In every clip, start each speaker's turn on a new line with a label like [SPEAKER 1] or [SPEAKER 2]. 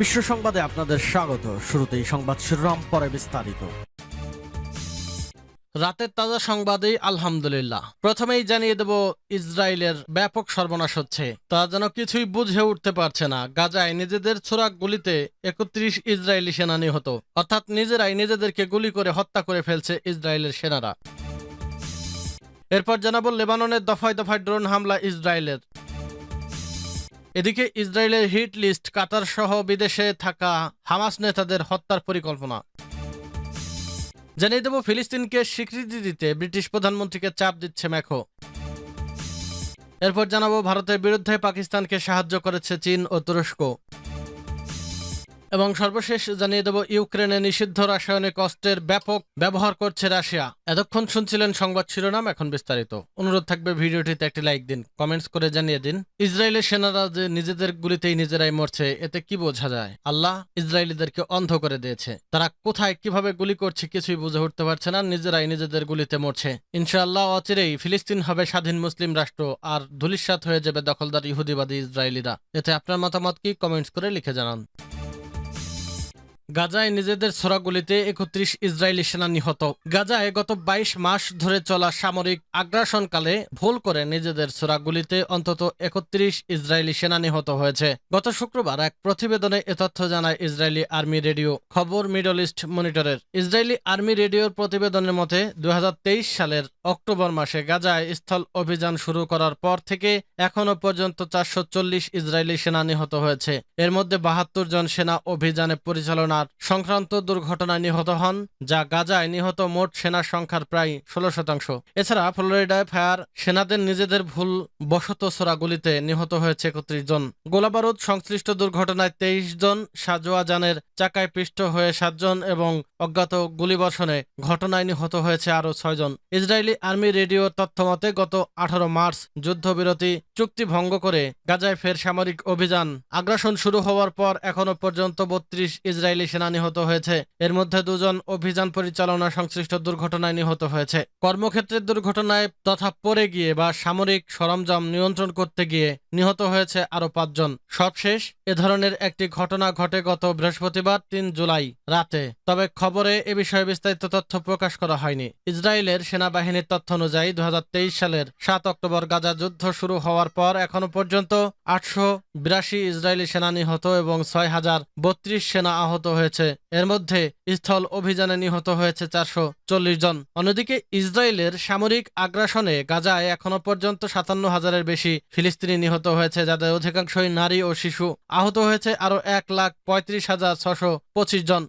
[SPEAKER 1] বিশ্ব সংবাদে আপনাদের স্বাগত শুরুতেই সংবাদ শিরোনাম পরে বিস্তারিত
[SPEAKER 2] রাতের তাজা সংবাদে আলহামদুলিল্লাহ প্রথমেই জানিয়ে দেব ইসরায়েলের ব্যাপক সর্বনাশ হচ্ছে তা যেন কিছুই বুঝে উঠতে পারছে না গাজায় নিজেদের ছোড়া গুলিতে একত্রিশ ইসরায়েলি সেনা নিহত অর্থাৎ নিজেরাই নিজেদেরকে গুলি করে হত্যা করে ফেলছে ইসরায়েলের সেনারা এরপর জানাবো লেবাননের দফায় দফায় ড্রোন হামলা ইসরায়েলের এদিকে ইসরায়েলের হিট লিস্ট কাতার সহ বিদেশে থাকা হামাস নেতাদের হত্যার পরিকল্পনা জানিয়ে দেব ফিলিস্তিনকে স্বীকৃতি দিতে ব্রিটিশ প্রধানমন্ত্রীকে চাপ দিচ্ছে ম্যাখো এরপর জানাবো ভারতের বিরুদ্ধে পাকিস্তানকে সাহায্য করেছে চীন ও তুরস্ক এবং সর্বশেষ জানিয়ে দেব ইউক্রেনে নিষিদ্ধ রাসায়নিক অস্ত্রের ব্যাপক ব্যবহার করছে রাশিয়া এতক্ষণ শুনছিলেন সংবাদ শিরোনাম এখন বিস্তারিত অনুরোধ থাকবে ভিডিওটিতে একটি লাইক দিন কমেন্টস করে জানিয়ে দিন ইসরায়েলের সেনারা যে নিজেদের গুলিতেই নিজেরাই মরছে এতে কি বোঝা যায় আল্লাহ ইসরায়েলিদেরকে অন্ধ করে দিয়েছে তারা কোথায় কিভাবে গুলি করছে কিছুই বুঝে উঠতে পারছে না নিজেরাই নিজেদের গুলিতে মরছে ইনশাআল্লাহ অচিরেই ফিলিস্তিন হবে স্বাধীন মুসলিম রাষ্ট্র আর ধুলিস্বাত হয়ে যাবে দখলদার ইহুদিবাদী ইসরায়েলিরা এতে আপনার মতামত কি কমেন্টস করে লিখে জানান গাজায় নিজেদের ছড়াগুলিতে একত্রিশ ইসরায়েলি সেনা নিহত গাজায় গত ২২ মাস ধরে চলা সামরিক আগ্রাসনকালে ভুল করে নিজেদের ছড়াগুলিতে অন্তত একত্রিশ ইসরায়েলি সেনা নিহত হয়েছে গত শুক্রবার এক প্রতিবেদনে এ তথ্য জানায় ইসরায়েলি আর্মি রেডিও খবর মিডল ইস্ট মনিটরের ইসরায়েলি আর্মি রেডিওর প্রতিবেদনের মতে দু সালের অক্টোবর মাসে গাজায় স্থল অভিযান শুরু করার পর থেকে এখনও পর্যন্ত চারশো ইসরায়েলি সেনা নিহত হয়েছে এর মধ্যে বাহাত্তর জন সেনা অভিযানে পরিচালনার সংক্রান্ত দুর্ঘটনায় নিহত হন যা গাজায় নিহত মোট সেনা সংখ্যার প্রায় ষোলো শতাংশ এছাড়া ফ্লোরিডায় ফায়ার সেনাদের নিজেদের ভুল বসত গুলিতে নিহত হয়েছে একত্রিশ জন গোলাবারুদ সংশ্লিষ্ট দুর্ঘটনায় তেইশ জন সাজোয়া জানের চাকায় পিষ্ট হয়ে সাতজন এবং অজ্ঞাত গুলিবর্ষণে ঘটনায় নিহত হয়েছে আরও ছয়জন ইসরায়েলি আর্মি রেডিও তথ্যমতে গত আঠারো মার্চ যুদ্ধবিরতি চুক্তি ভঙ্গ করে গাজায় ফের সামরিক অভিযান আগ্রাসন শুরু হওয়ার পর এখনও পর্যন্ত বত্রিশ ইসরায়েলি সেনা নিহত হয়েছে এর মধ্যে দুজন অভিযান পরিচালনা সংশ্লিষ্ট দুর্ঘটনায় নিহত হয়েছে কর্মক্ষেত্রের দুর্ঘটনায় তথা পড়ে গিয়ে বা সামরিক সরঞ্জাম নিয়ন্ত্রণ করতে গিয়ে নিহত হয়েছে আরও পাঁচজন সবশেষ এ ধরনের একটি ঘটনা ঘটে গত বৃহস্পতিবার তিন জুলাই রাতে তবে খবরে এ বিষয়ে বিস্তারিত তথ্য প্রকাশ করা হয়নি ইসরায়েলের সেনাবাহিনীর তথ্য অনুযায়ী দু সালের সাত অক্টোবর গাজা যুদ্ধ শুরু হওয়ার পর এখনও পর্যন্ত আটশো বিরাশি ইসরায়েলি সেনা নিহত এবং ছয় হাজার বত্রিশ সেনা আহত হয়েছে এর মধ্যে স্থল অভিযানে নিহত হয়েছে চারশো চল্লিশ জন অন্যদিকে ইসরায়েলের সামরিক আগ্রাসনে গাজায় এখনও পর্যন্ত সাতান্ন হাজারের বেশি ফিলিস্তিনি নিহত হয়েছে যাদের অধিকাংশই নারী ও শিশু আহত হয়েছে আরও এক লাখ পঁয়ত্রিশ হাজার ছশো পঁচিশ জন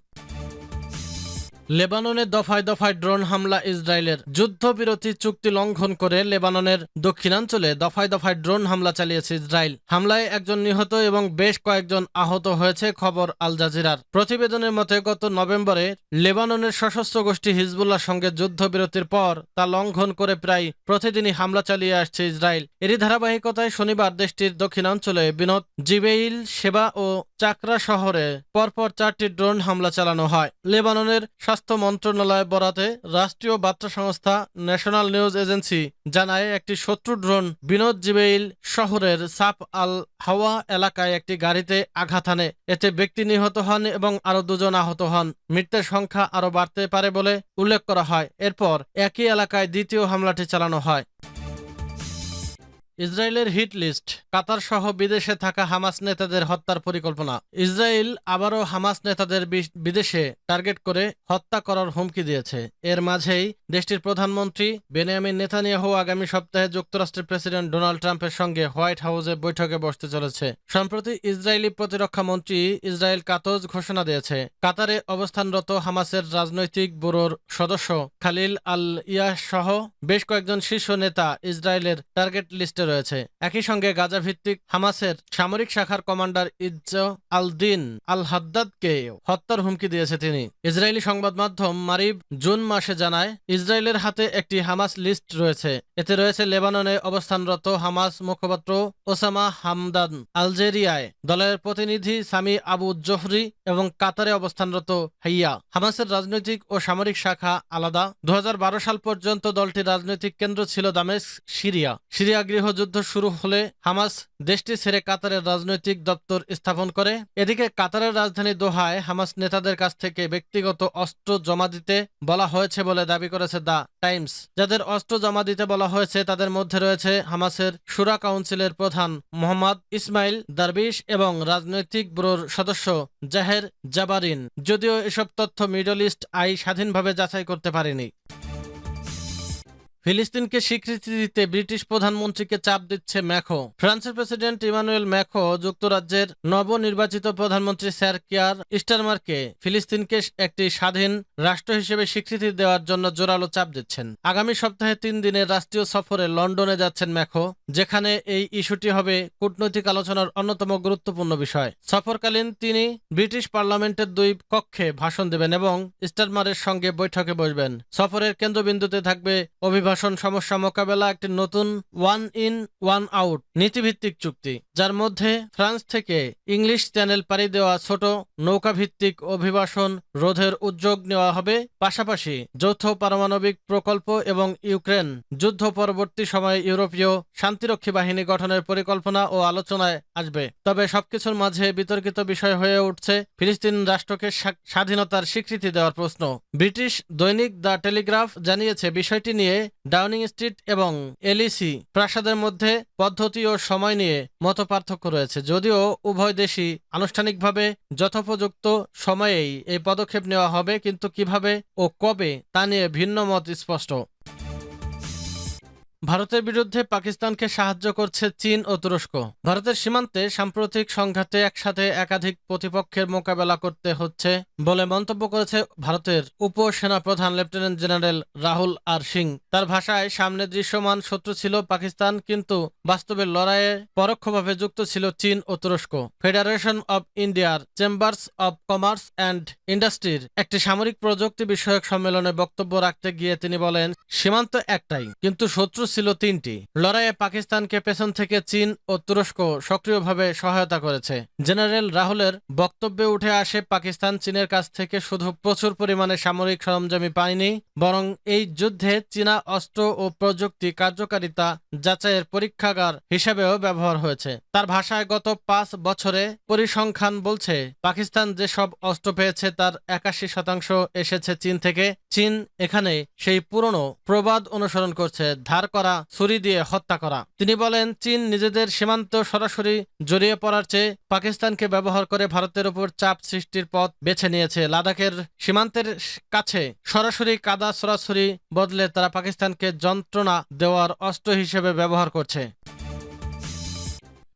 [SPEAKER 2] লেবাননে দফায় দফায় ড্রোন হামলা ইসরায়েলের যুদ্ধবিরতি চুক্তি লঙ্ঘন করে লেবাননের দক্ষিণাঞ্চলে দফায় দফায় ড্রোন হামলা চালিয়েছে ইসরায়েল হামলায় একজন নিহত এবং বেশ কয়েকজন আহত হয়েছে খবর আল জাজিরার প্রতিবেদনের মতে গত নভেম্বরে লেবাননের সশস্ত্র গোষ্ঠী হিজবুল্লার সঙ্গে যুদ্ধবিরতির পর তা লঙ্ঘন করে প্রায় প্রতিদিনই হামলা চালিয়ে আসছে ইসরায়েল এরই ধারাবাহিকতায় শনিবার দেশটির দক্ষিণাঞ্চলে বিনোদ জিবেইল সেবা ও চাকরা শহরে পরপর চারটি ড্রোন হামলা চালানো হয় লেবাননের স্বাস্থ্য মন্ত্রণালয় বরাতে রাষ্ট্রীয় বার্তা সংস্থা ন্যাশনাল নিউজ এজেন্সি জানায় একটি শত্রু ড্রোন বিনোদ জিবেইল শহরের সাপ আল হাওয়া এলাকায় একটি গাড়িতে আঘাত আনে এতে ব্যক্তি নিহত হন এবং আরও দুজন আহত হন মৃত্যুর সংখ্যা আরও বাড়তে পারে বলে উল্লেখ করা হয় এরপর একই এলাকায় দ্বিতীয় হামলাটি চালানো হয় ইসরায়েলের হিট লিস্ট কাতার সহ বিদেশে থাকা হামাস নেতাদের হত্যার পরিকল্পনা ইসরায়েল আবারও হামাস নেতাদের বিদেশে টার্গেট করে হত্যা করার হুমকি দিয়েছে এর মাঝেই দেশটির প্রধানমন্ত্রী বেনিয়ামিন নেতানিয়াহু আগামী সপ্তাহে যুক্তরাষ্ট্রের প্রেসিডেন্ট ডোনাল্ড ট্রাম্পের সঙ্গে হোয়াইট হাউসে বৈঠকে বসতে চলেছে সম্প্রতি ইসরায়েলি প্রতিরক্ষা মন্ত্রী ইসরায়েল কাতজ ঘোষণা দিয়েছে কাতারে অবস্থানরত হামাসের রাজনৈতিক ব্যুরোর সদস্য খালিল আল ইয়াস সহ বেশ কয়েকজন শীর্ষ নেতা ইসরায়েলের টার্গেট লিস্টে রয়েছে একই সঙ্গে গাজা ভিত্তিক হামাসের সামরিক শাখার কমান্ডার ইজ আল দিন আল হাদ্দাদকে হত্যার হুমকি দিয়েছে তিনি ইসরায়েলি সংবাদ মাধ্যম মারিব জুন মাসে জানায় ইসরায়েলের হাতে একটি হামাস লিস্ট রয়েছে এতে রয়েছে লেবাননে অবস্থানরত হামাস মুখপাত্র ওসামা হামদান আলজেরিয়ায় দলের প্রতিনিধি সামি আবু জোহরি এবং কাতারে অবস্থানরত হাইয়া হামাসের রাজনৈতিক ও সামরিক শাখা আলাদা দু সাল পর্যন্ত দলটির রাজনৈতিক কেন্দ্র ছিল দামেস সিরিয়া সিরিয়া গৃহ গৃহযুদ্ধ শুরু হলে হামাস দেশটি ছেড়ে কাতারের রাজনৈতিক দপ্তর স্থাপন করে এদিকে কাতারের রাজধানী দোহায় হামাস নেতাদের কাছ থেকে ব্যক্তিগত অস্ত্র জমা দিতে বলা হয়েছে বলে দাবি করেছে দ্য টাইমস যাদের অস্ত্র জমা দিতে বলা হয়েছে তাদের মধ্যে রয়েছে হামাসের সুরা কাউন্সিলের প্রধান মোহাম্মদ ইসমাইল দারবিশ এবং রাজনৈতিক ব্যুরোর সদস্য জাহের জাবারিন যদিও এসব তথ্য মিডল ইস্ট আই স্বাধীনভাবে যাচাই করতে পারেনি ফিলিস্তিনকে স্বীকৃতি দিতে ব্রিটিশ প্রধানমন্ত্রীকে চাপ দিচ্ছে ম্যাখো ফ্রান্সের প্রেসিডেন্ট ইমানুয়েল ম্যাখো যুক্তরাজ্যের নবনির্বাচিত প্রধানমন্ত্রী স্যার কিয়ার স্টারমারকে ফিলিস্তিনকে একটি স্বাধীন রাষ্ট্র হিসেবে স্বীকৃতি দেওয়ার জন্য জোরালো চাপ দিচ্ছেন আগামী সপ্তাহে তিন দিনের রাষ্ট্রীয় সফরে লন্ডনে যাচ্ছেন ম্যাখো যেখানে এই ইস্যুটি হবে কূটনৈতিক আলোচনার অন্যতম গুরুত্বপূর্ণ বিষয় সফরকালীন তিনি ব্রিটিশ পার্লামেন্টের দুই কক্ষে ভাষণ দেবেন এবং স্টারমারের সঙ্গে বৈঠকে বসবেন সফরের কেন্দ্রবিন্দুতে থাকবে অভিভাষণ অভিবাসন সমস্যা মোকাবেলা একটি নতুন ওয়ান ইন ওয়ান আউট নীতিভিত্তিক চুক্তি যার মধ্যে ফ্রান্স থেকে ইংলিশ চ্যানেল পাড়ি দেওয়া ছোট নৌকাভিত্তিক অভিবাসন রোধের উদ্যোগ নেওয়া হবে পাশাপাশি যৌথ পারমাণবিক প্রকল্প এবং ইউক্রেন যুদ্ধ পরবর্তী সময়ে ইউরোপীয় শান্তিরক্ষী বাহিনী গঠনের পরিকল্পনা ও আলোচনায় আসবে তবে সবকিছুর মাঝে বিতর্কিত বিষয় হয়ে উঠছে ফিলিস্তিন রাষ্ট্রকে স্বাধীনতার স্বীকৃতি দেওয়ার প্রশ্ন ব্রিটিশ দৈনিক দ্য টেলিগ্রাফ জানিয়েছে বিষয়টি নিয়ে ডাউনিং স্ট্রিট এবং এলিসি প্রাসাদের মধ্যে পদ্ধতি ও সময় নিয়ে মত পার্থক্য রয়েছে যদিও উভয় দেশই আনুষ্ঠানিকভাবে যথোপযুক্ত সময়েই এই পদক্ষেপ নেওয়া হবে কিন্তু কিভাবে ও কবে তা নিয়ে ভিন্ন মত স্পষ্ট ভারতের বিরুদ্ধে পাকিস্তানকে সাহায্য করছে চীন ও তুরস্ক ভারতের সীমান্তে সাম্প্রতিক সংঘাতে একসাথে একাধিক প্রতিপক্ষের মোকাবেলা করতে হচ্ছে বলে মন্তব্য করেছে ভারতের উপসেনা প্রধান lieutenant general Rahul R Singh তার ভাষায় সামনে দৃশ্যমান শত্রু ছিল পাকিস্তান কিন্তু বাস্তবের লড়াইয়ে পরোক্ষভাবে যুক্ত ছিল চীন ও তুরস্ক ফেডারেশন অব ইন্ডিয়ার চেম্বার্স অব কমার্স অ্যান্ড ইন্ডাস্ট্রির একটি সামরিক প্রযুক্তি বিষয়ক সম্মেলনে বক্তব্য রাখতে গিয়ে তিনি বলেন সীমান্ত একটাই কিন্তু শত্রু ছিল তিনটি লড়াইয়ে পাকিস্তানকে পেছন থেকে চীন ও তুরস্ক সক্রিয়ভাবে সহায়তা করেছে জেনারেল রাহুলের বক্তব্যে উঠে আসে পাকিস্তান চীনের কাছ থেকে শুধু প্রচুর পরিমাণে সামরিক সরঞ্জামই পায়নি বরং এই যুদ্ধে চীনা অস্ত্র ও প্রযুক্তি কার্যকারিতা যাচাইয়ের পরীক্ষাগার হিসেবেও ব্যবহার হয়েছে তার ভাষায় গত পাঁচ বছরে পরিসংখ্যান বলছে পাকিস্তান যে সব অস্ত্র পেয়েছে তার একাশি শতাংশ এসেছে চীন থেকে চীন এখানে সেই পুরনো প্রবাদ অনুসরণ করছে ধার করা করা ছুরি দিয়ে হত্যা করা তিনি বলেন চীন নিজেদের সীমান্ত সরাসরি জড়িয়ে পড়ার চেয়ে পাকিস্তানকে ব্যবহার করে ভারতের উপর চাপ সৃষ্টির পথ বেছে নিয়েছে লাদাখের সীমান্তের কাছে সরাসরি কাদা সরাসরি বদলে তারা পাকিস্তানকে যন্ত্রণা দেওয়ার অস্ত্র হিসেবে ব্যবহার করছে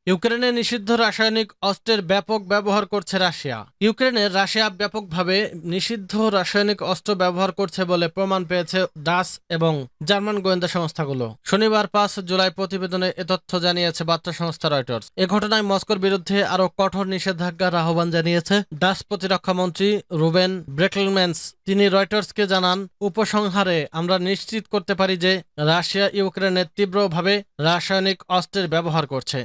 [SPEAKER 2] ইউক্রেনে নিষিদ্ধ রাসায়নিক অস্ত্রের ব্যাপক ব্যবহার করছে রাশিয়া ইউক্রেনের রাশিয়া ব্যাপকভাবে নিষিদ্ধ রাসায়নিক অস্ত্র ব্যবহার করছে বলে প্রমাণ পেয়েছে ডাস এবং জার্মান গোয়েন্দা সংস্থাগুলো শনিবার পাঁচ জুলাই প্রতিবেদনে এ তথ্য জানিয়েছে বার্তা সংস্থা রয়টার্স এ ঘটনায় মস্কোর বিরুদ্ধে আরও কঠোর নিষেধাজ্ঞার আহ্বান জানিয়েছে ডাস প্রতিরক্ষা মন্ত্রী রুবেন ব্রেকলম্যান্স তিনি রয়টার্সকে জানান উপসংহারে আমরা নিশ্চিত করতে পারি যে রাশিয়া ইউক্রেনে তীব্রভাবে রাসায়নিক অস্ত্রের ব্যবহার করছে